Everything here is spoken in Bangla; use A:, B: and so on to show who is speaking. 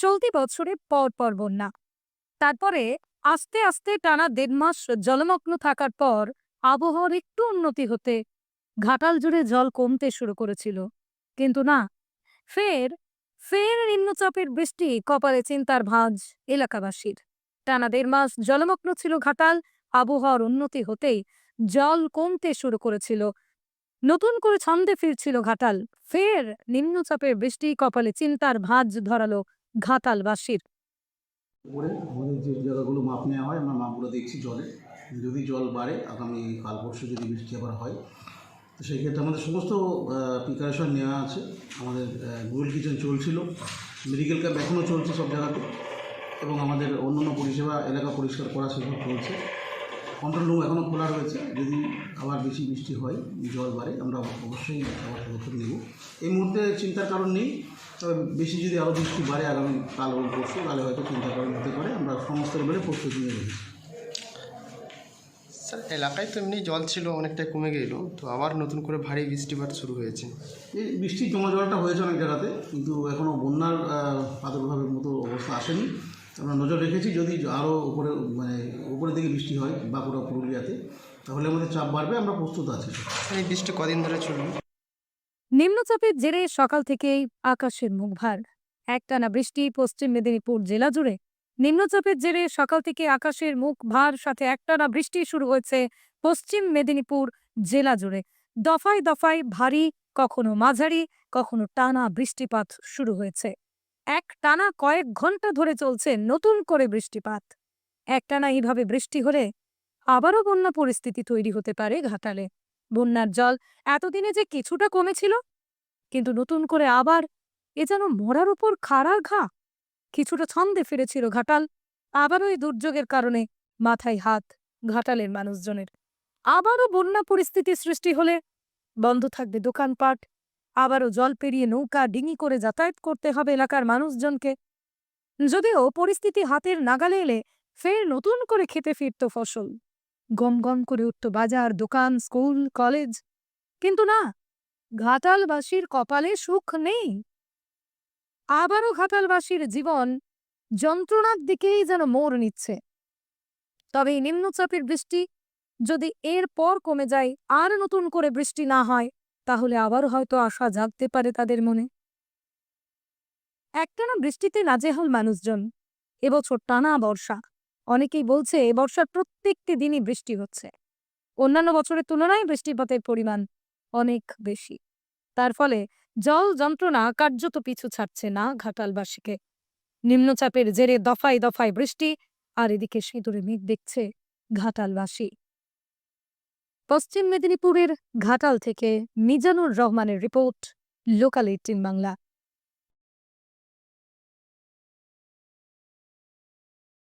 A: চলতি বছরে পর পর বন্যা। তারপরে আস্তে আস্তে টানা দেড় মাস জলমগ্ন থাকার পর আবহাওয়ার একটু উন্নতি হতে ঘাটাল জুড়ে জল কমতে শুরু করেছিল। কিন্তু না, ফের ফের নিম্নচাপের বৃষ্টি কপালে চিন্তার ভাঁজ এলাকাবাসীর। টানা দেড় মাস জলমগ্ন ছিল ঘাটাল, আবহাওয়ার উন্নতি হতেই জল কমতে শুরু করেছিল। নতুন করে ছন্দে ফিরছিল ঘাটাল। ফের নিম্নচাপের বৃষ্টি কপালে চিন্তার ভাঁজ ধরালো ঘাটালবাসীর
B: করে আমাদের যে জায়গাগুলো মাপ নেওয়া হয়, আমরা মাপগুলো দেখছি জলে। যদি জল বাড়ে, আগামী কাল পরশু যদি বৃষ্টি আবার হয়, তো সেই ক্ষেত্রে আমাদের সমস্ত প্রিপারেশন নেওয়া আছে। আমাদের গুগল কিচেন চলছিল। মেডিকেল ক্যাম্প এখনও চলছে সব জায়গাতে। এবং আমাদের অন্যান্য পরিষেবা, এলাকা পরিষ্কার করা সেসব চলছে। কন্ট্রোল রুম এখনও খোলা রয়েছে। যদি আবার বেশি বৃষ্টি হয় জল বাড়ে আমরা অবশ্যই আবার পদক্ষেপ নেব। এই মুহূর্তে চিন্তার কারণ নেই তবে বেশি যদি আরও বৃষ্টি বাড়ে আগামী কাল এবং পরশু তাহলে হয়তো চিন্তার কারণ হতে পারে। আমরা সমস্ত লেভেলে প্রস্তুতি নিয়ে রেখেছি
C: স্যার এলাকায় তো এমনি জল ছিল অনেকটাই কমে গেল। তো আবার নতুন করে ভারী বৃষ্টিপাত শুরু হয়েছে।
B: এই বৃষ্টির জমা জলটা হয়েছে অনেক জায়গাতে কিন্তু এখনও বন্যার প্রাদুর্ভাবের মতো অবস্থা আসেনি। আমরা নজর রেখেছি যদি আরও উপরে মানে উপরের দিকে বৃষ্টি হয় বাঁকুড়া পুরুলিয়াতে তাহলে আমাদের চাপ বাড়বে আমরা প্রস্তুত আছি
C: এই বৃষ্টি কদিন ধরে চলবে?
A: নিম্নচাপের জেরে সকাল থেকেই আকাশের মুখ ভার। একটানা বৃষ্টি পশ্চিম মেদিনীপুর জেলা জুড়ে। নিম্নচাপের জেরে সকাল থেকে আকাশের মুখ ভার সাথে একটানা বৃষ্টি শুরু হয়েছে পশ্চিম মেদিনীপুর জেলা জুড়ে। দফায় দফায় ভারী কখনো মাঝারি কখনো টানা বৃষ্টিপাত শুরু হয়েছে। এক টানা কয়েক ঘণ্টা ধরে চলছে নতুন করে বৃষ্টিপাত। একটানা এইভাবে বৃষ্টি হলে আবারও বন্যা পরিস্থিতি তৈরি হতে পারে ঘাটালে। বন্যার জল এতদিনে যে কিছুটা কমেছিল, কিন্তু নতুন করে আবার এ যেন মরার উপর খাড়ার ঘা। কিছুটা ছন্দে ফিরেছিল ঘাটাল, আবারও এই দুর্যোগের কারণে মাথায় হাত ঘাটালের মানুষজনের। আবারও বন্যা পরিস্থিতি সৃষ্টি হলে বন্ধ থাকবে দোকানপাট আবারও জল পেরিয়ে নৌকা ডিঙি করে যাতায়াত করতে হবে এলাকার মানুষজনকে। যদিও পরিস্থিতি হাতের নাগালে এলে ফের নতুন করে খেতে ফিরত ফসল। গম গম করে উঠত বাজার, দোকান, স্কুল, কলেজ। কিন্তু না ঘাটালবাসীর কপালে সুখ নেই। আবারও ঘাটালবাসীর জীবন যন্ত্রণার দিকেই যেন মোড় নিচ্ছে। তবে এই নিম্নচাপের বৃষ্টি যদি এর পর কমে যায়, আর নতুন করে বৃষ্টি না হয় তাহলে আবারও হয়তো আশা জাগতে পারে তাদের মনে। একটানা বৃষ্টিতে নাজেহাল মানুষজন। এবছর টানা বর্ষা। অনেকেই বলছে, এ বর্ষার প্রত্যেকটি দিনই বৃষ্টি হচ্ছে। অন্যান্য বছরের তুলনায় বৃষ্টিপাতের পরিমাণ অনেক বেশি। তার ফলে জল যন্ত্রণা কার্যত পিছু ছাড়ছে না ঘাটালবাসীকে। নিম্নচাপের জেরে দফায় দফায় বৃষ্টি, আর এদিকে সিঁদুরে মেঘ দেখছে ঘাটালবাসী। পশ্চিম মেদিনীপুরের ঘাটাল থেকে মিজানুর রহমানের রিপোর্ট লোকাল এইটিন বাংলা।